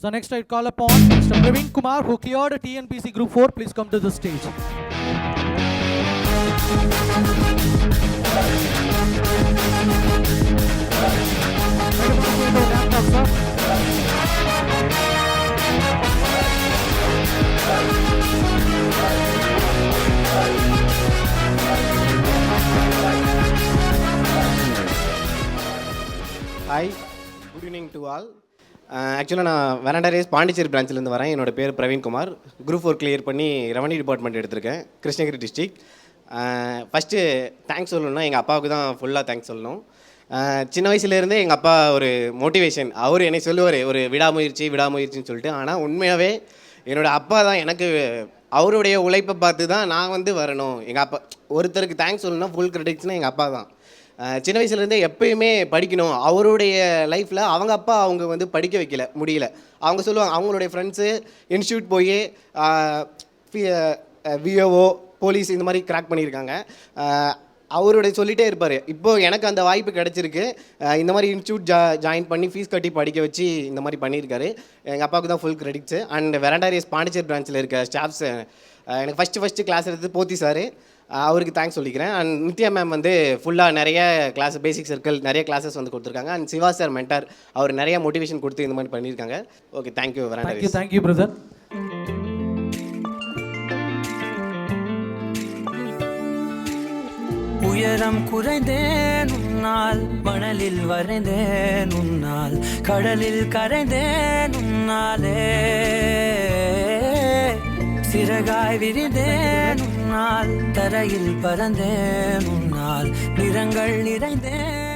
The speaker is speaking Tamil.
So next I call upon Mr. Praveen Kumar who cleared TNPC Group 4. Please come to the stage. Hi, good evening to all. ஆக்சுவலாக நான் வெரண்டா ரேஸ் பாண்டிச்சேரி பிரான்ச்சிலேருந்து வரேன். என்னோட பேர் பிரவீன்குமார் குரூப் ஃபோர் கிளியர் பண்ணி ரெவன்யூ டிபார்ட்மெண்ட் எடுத்திருக்கேன். கிருஷ்ணகிரி டிஸ்ட்ரிக் ஃபஸ்ட்டு தேங்க்ஸ் சொல்லணும்னா எங்கள் அப்பாவுக்கு தான் ஃபுல்லாக தேங்க்ஸ் சொல்லணும். சின்ன வயசுலேருந்தே எங்கள் அப்பா ஒரு மோட்டிவேஷன் அவர் என்னை சொல்லுவார் ஒரு விடாமுயற்சி விடாமுயற்சின்னு சொல்லிட்டு. ஆனால் உண்மையாகவே என்னோட அப்பா தான் எனக்கு அவருடைய உழைப்பை பார்த்து தான் நான் வந்து வரணும். எங்கள் அப்பா ஒருத்தருக்கு தேங்க்ஸ் சொல்லணும்னா ஃபுல் கிரெடிட்ஸ்னால் எங்கள் அப்பா தான். சின்ன வயசுலேருந்தே எப்பயுமே படிக்கணும். அவருடைய லைஃப்பில் அவங்க அப்பா அவங்க வந்து படிக்க வைக்கல முடியல. அவங்க சொல்லுவாங்க அவங்களுடைய ஃப்ரெண்ட்ஸு இன்ஸ்டியூட் போய் விஓஓ போலீஸ் இந்த மாதிரி கிராக் பண்ணியிருக்காங்க. அவருடைய சொல்லிட்டே இருப்பார். இப்போ எனக்கு அந்த வாய்ப்பு கிடச்சிருக்கு. இந்த மாதிரி இன்ஸ்டியூட் ஜா ஜாயின் பண்ணி ஃபீஸ் கட்டி படிக்க வச்சு இந்த மாதிரி பண்ணியிருக்காரு. எங்கள் அப்பாவுக்கு தான் ஃபுல் கிரெடிட்ஸு அண்ட் வெரண்டாரியஸ் பாண்டிச்சேரி பிரான்ச்சில் இருக்க ஸ்டாஃப்ஸ் எனக்கு ஃபஸ்ட்டு ஃபஸ்ட்டு கிளாஸ் எடுத்து போத்தி சார். அவருக்கு தேங்க்ஸ் சொல்லிக்கிறேன். அண்ட் நித்யா மேம் வந்து ஃபுல்லாக நிறைய கிளாஸ் பேசிக் சர்க்கிள் நிறைய கிளாஸஸ் வந்து கொடுத்துருக்காங்க. அண்ட் சிவா சார் மென்டார் அவர் நிறைய மோட்டிவேஷன் கொடுத்து இந்த மாதிரி பண்ணியிருக்காங்க. Okay thank you Thank thank you brother உயரம் குறைந்தேன் உன்னால் மணலில் வரைந்தேன் உன்னால் கடலில் கரைந்தேன் உன்னாலே. சிறகாய் விரிந்தேன் உன்னால் தரையில் பறந்தேன் உன்னால் நிறங்கள் நிறைந்தேன்